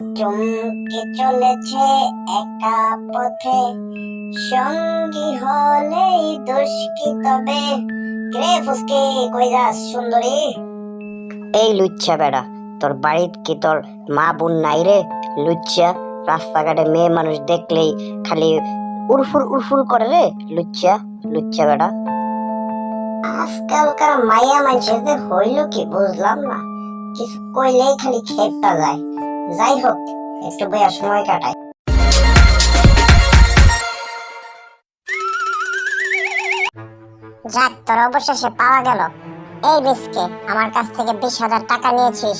চমকে চলেছে একা পথে। সঙ্গী হলেই দোষ কি তবে? রে ফুসকি কই যাস সুন্দরী? এই লুচ্চা বেড়া তোর বাড়িত কি তোর মা বোন নাই রে? লুচ্চা রাস্তাঘাটে মেয়ে মানুষ দেখলেই খালি উরফুর উরফুর করে রে লুচ্চা লুচ্চা বেড়া। আজকালকার মাইয়া মানুষদের হইল কি বুঝলাম না। কিছু কইলেই খালি খেপটা যায়। যাই হোক একটু বইয়া সময় কাটাই যাক, তোর অবশেষে পাওয়া গেল। এই বিস্কে আমার কাছ থেকে বিশ হাজার টাকা নিয়েছিস।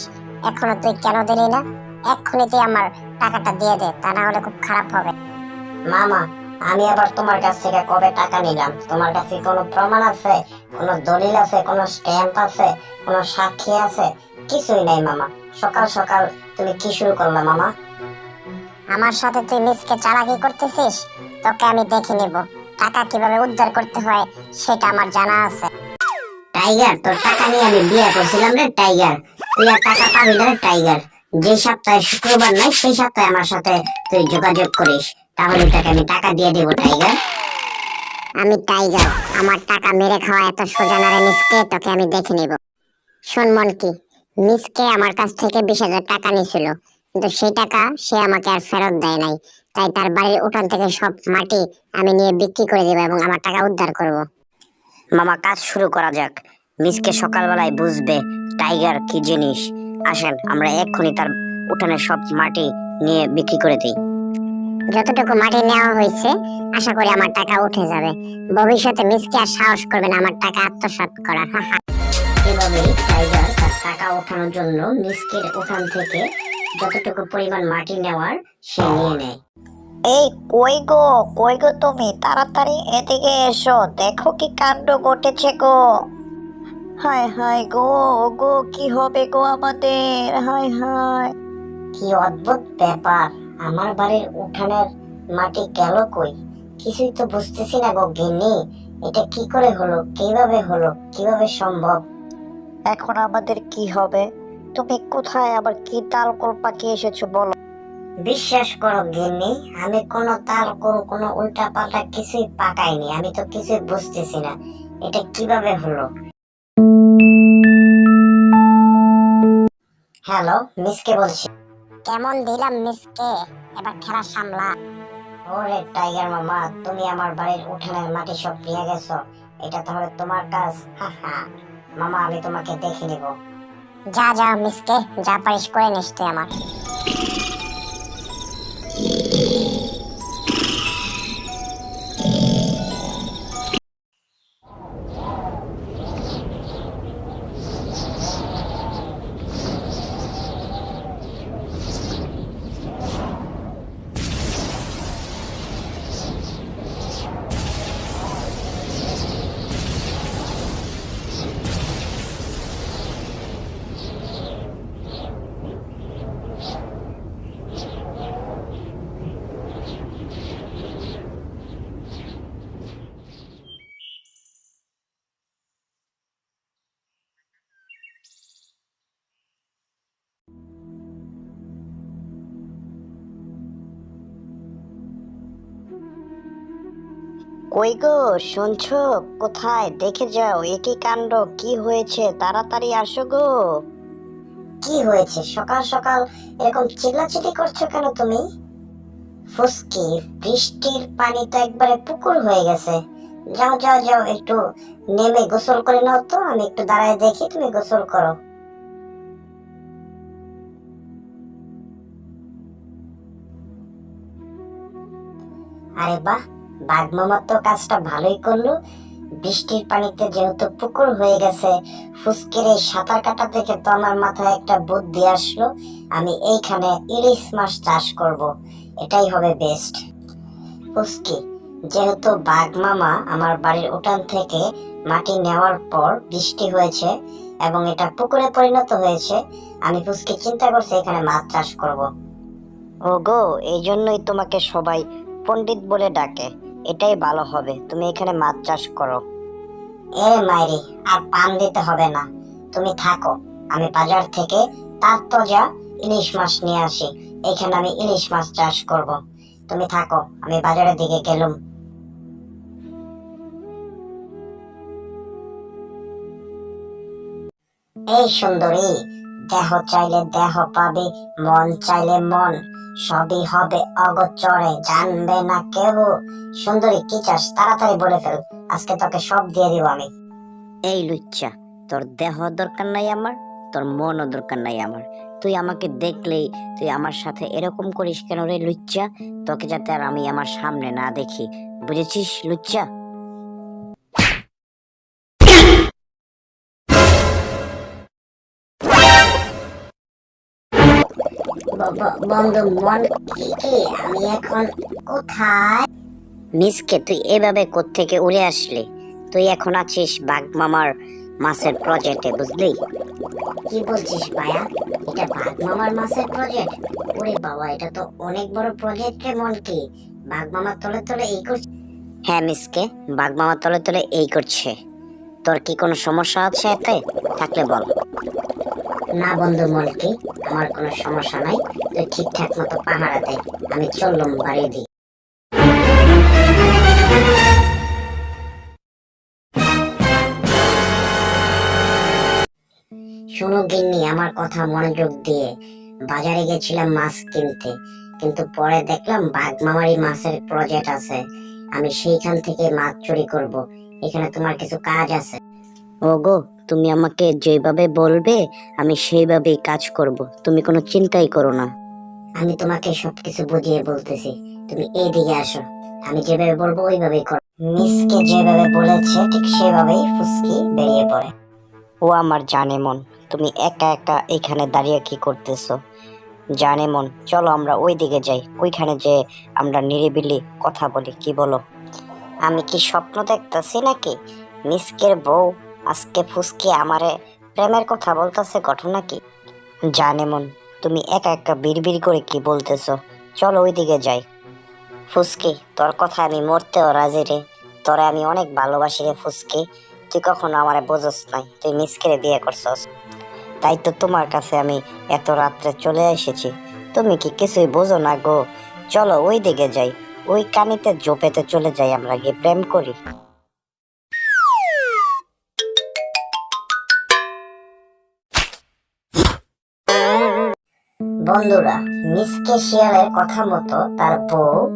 এখনও তুই কেন দিলি না? এক্ষুনি তুই আমার টাকাটা দিয়ে দে, তা না হলে খুব খারাপ হবে। মামা, আমি আবার তোমার কাছ থেকে কবে টাকা নিলাম? তোমার কাছে কোনো প্রমাণ আছে? কোনো দলিল আছে? কোনো স্ট্যাম্প আছে? কোনো সাক্ষী আছে? কিছুই নাই, মামা। সকাল সকাল তুমি কি শুরু করলা মামা? আমার সাথে তুই মিসকে চালাকি করতেছিস? তোকে আমি দেখে নেব। টাকা কীভাবে উদ্ধার করতে হয় সেটা আমার জানা আছে। টাইগার তোর টাকা নিয়ে আমি বিয়ে করছিলাম রে টাইগার। তুই আর টাকা পাবি না রে টাইগার। যে সপ্তাহে শুক্রবার নাই সেই সপ্তাহে আমার সাথে তুই যোগাযোগ করিস। তাহলে তোকে আমি টাকা দিয়ে দেবো টাইগার। আমি টাইগার আমার টাকা মেরে খাওয়া এত সোজা না রে মিসকে তোকে আমি দেখে নেব। শোন মনকি মিসকে আমার কাছ থেকে বিশ হাজার টাকা নিয়েছিল। কিন্তু সেই টাকা সে আমাকে আর ফেরত দেয় নাই। তাই তার বাড়ির উঠান থেকে সব মাটি আমি নিয়ে বিক্রি করে দেবো এবং আমার টাকা উদ্ধার করব। মামা কাজ শুরু করা যাক। মিসকে সকালবেলায় বুঝবে টাইগার কি জিনিস। আসেন আমরা এক্ষুনি তার উঠানের সব মাটি নিয়ে বিক্রি করে দিই। যতটুকু মাটি নেওয়া হয়েছে আশা করি আমার টাকা উঠে যাবে। ভবিষ্যতে মিসকে আর সাহস করবে না আমার টাকা আত্মসাৎ করার। এভাবেই টাইগার তার টাকা ওঠানোর জন্য মিসকের উঠান থেকে যতটুকু পরিমাণ মাটি নেওয়ার সে নিয়ে নেয়। এই কই গো? কই গো তুমি? তাড়াতাড়ি এদিকে এসো। দেখো কি কাণ্ড ঘটেছে গো। হায় হায় গো গো কি হবে গো আমাদের? হায় হায়। কি অদ্ভুত ব্যাপার! আমার বাড়ির উঠানের মাটি গেল কই? কিছুই তো বুঝতেছি না গো গিন্নি। এটা কি করে হলো? কীভাবে হলো? কীভাবে সম্ভব? এখন আমাদের কি হবে? তুমি কোথায়? আবার কি তাল কল পাকিয়ে এসেছ বলো। বিশ্বাস করো গিন্নি আমি কোনো তাল কোনো কোনো উল্টা পাল্টা কিছুই পাকাইনি। আমি তো কিছুই বুঝতেছি না এটা কীভাবে হলো? হ্যালো মিসকে বলছি। কেমন দিলাম মিসকে এবার খেলা সামলা। ওরে টাইগার মামা তুমি আমার বাড়ির উঠানের মাটি সব নিয়ে গেছো। এটা তাহলে তোমার কাজ হাহা। মামা আমি তোমাকে দেখে নিব। যা যা মিসকে যা পারিস করে নিস তুই আমার কই গো, শুনছো? কোথায়? দেখে যাও, একই কাণ্ড। কি হয়েছে? তাড়াতাড়ি আসো গো। কি হয়েছে? সকাল সকাল এরকম চিল্লাচিল্লি করছ কেন তুমি? ফুসকি, বৃষ্টির পানি তো একবারে পুকুর হয়ে গেছে। যাও যাও যাও, একটু নেমে গোসল করে নাও তো। আমি একটু দাঁড়ায় দেখি, তুমি গোসল করো। আরে বাহ মামা তো কাজটা ভালোই করল। বৃষ্টির পানিতে যেহেতু পুকুর হয়ে গেছে, ফুসকির এই সাঁতার কাটা থেকে তো আমার মাথায় একটা বুদ্ধি আসলো, আমি এইখানে ইলিশ মাছ চাষ করব। এটাই হবে বেস্ট ফুসকি, যেহেতু বাঘ মামা আমার বাড়ির উঠান থেকে মাটি নেওয়ার পর বৃষ্টি হয়েছে এবং এটা পুকুরে পরিণত হয়েছে, আমি ফুসকি চিন্তা করছি এখানে মাছ চাষ করব। গো এই জন্যই তোমাকে সবাই পণ্ডিত বলে ডাকে। এটাই ভালো হবে। তুমি এখানে মাছ চাষ করো। এ মাইরি, আর পান দিতে হবে না। তুমি থাকো। আমি বাজার থেকে তার যা ইলিশ মাছ নিয়ে আসি। এখানে আমি ইলিশ মাছ চাষ করব। তুমি থাকো। আমি বাজারের দিকে গেলুম। এই সুন্দরী, দেহ চাইলে দেহ পাবে, মন চাইলে মন। সবই হবে অগোচরে, জানবে না কেউ। সুন্দরী, কি চাস? তাড়াতাড়ি বলে ফেল। আজকে তোকে সব দিয়ে দিব আমি। এই লুচ্চা, তোর দেহ দরকার নাই আমার, তোর মনও দরকার নাই আমার। তুই আমাকে দেখলেই তুই আমার সাথে এরকম করিস কেন রে লুচ্চা? তোকে যাতে আর আমি আমার সামনে না দেখি। বুঝেছিস, লুচ্চা? বন্ধু কি কি আমি এখন কোথায়? মিসকে তুই এভাবে থেকে উড়ে আসলি? তুই এখন আছিস বাঘ মামার মাছের প্রজেক্টে বুঝলি? কি বলছিস ভাইয়া এটা বাঘ মামার মাসের প্রজেক্ট ওরে বাবা এটা তো অনেক বড় প্রজেক্ট রে মন কি বাঘ মামার তলে তলে এই করছে। হ্যাঁ মিসকে বাঘ মামা তলে তলে এই করছে। তোর কি কোনো সমস্যা আছে এতে? থাকলে বল। না বন্ধু মলকি আমার কোনো সমস্যা নাই। তুই ঠিকঠাক মতো পাহারা দে, আমি চললাম বাড়ি দিই শোনো গিন্নি, আমার কথা মনোযোগ দিয়ে। বাজারে গেছিলাম মাছ কিনতে, কিন্তু পরে দেখলাম বাঘ মামারি মাছের প্রজেক্ট আছে। আমি সেইখান থেকে মাছ চুরি করব, এখানে তোমার কিছু কাজ আছে। ওগো তুমি আমাকে যেভাবে বলবে আমি সেইভাবেই কাজ করব। তুমি কোনো চিন্তাই করো না। আমি তোমাকে সবকিছু বুঝিয়ে বলতেছি। তুমি এইদিকে আসো। আমি যেভাবে বলব ওইভাবেই করো। মিসকে যেভাবে বলেছে ঠিক সেভাবেই ফুসকি বেরিয়ে পড়ে। ও আমার জানে মন তুমি একা একা এখানে দাঁড়িয়ে কি করতেছো? জানে মন চলো আমরা ওই দিকে যাই। ওইখানে যে আমরা নিরিবিলি কথা বলি কি বলো? আমি কি স্বপ্ন দেখতেছি নাকি? মিসকের বউ আজকে ফুসকি আমারে প্রেমের কথা বলতেছে, ঘটনা কি? জানে মন, তুমি একা একা বিড়বিড় করে কি বলতেছো? চলো ওই দিকে যাই। ফুসকি, তোর কথা আমি মরতেও রাজি রে। তোরে আমি অনেক ভালোবাসি রে ফুসকি। তুই কখনো আমারে বোঝস নাই, তুই মিসকেরে বিয়ে করছস। তাই তো তোমার কাছে আমি এত রাত্রে চলে এসেছি। তুমি কি কিছুই বোঝো না গো? চলো ওই দিকে যাই। ওই কানিতে জোপেতে চলে যাই আমরা গিয়ে প্রেম করি। বন্ধুরা মিসকে শিয়ালের কথা মতো তার বউ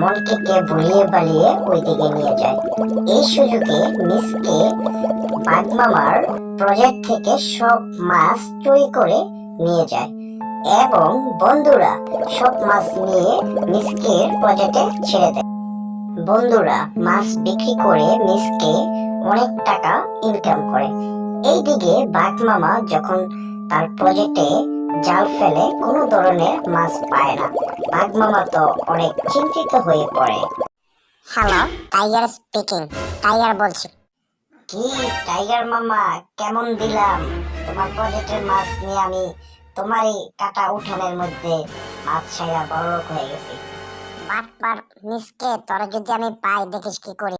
মনকে ভুলিয়ে বালিয়ে ওইদিকে নিয়ে যায়। এই সুযোগে মিসকে বাগমামার প্রজেক্ট থেকে সব মাছ চুরি করে নিয়ে যায়। এবং বন্ধুরা, সব মাছ নিয়ে মিসকের প্রজেক্টে ছেড়ে দেয়। বন্ধুরা, মাছ বিক্রি করে মিসকে অনেক টাকা ইনকাম করে। এইদিকে বাগমামা যখন তার প্রজেক্টে জাল ফেলে কোনো ধরনের মাছ পায় না। বাঘ মামা তো অনেক চিন্তিত হয়ে পড়ে। হ্যালো টাইগার স্পিকিং টাইগার বলছি। কি টাইগার মামা কেমন দিলাম? তোমার প্রজেক্টের মাছ নিয়ে আমি তোমারই কাটা উঠানের মধ্যে মাছ ছাইরা বড় হয়ে গেছি। বাট বাট মিসকে তোরা যদি আমি পাই দেখিস কি করি।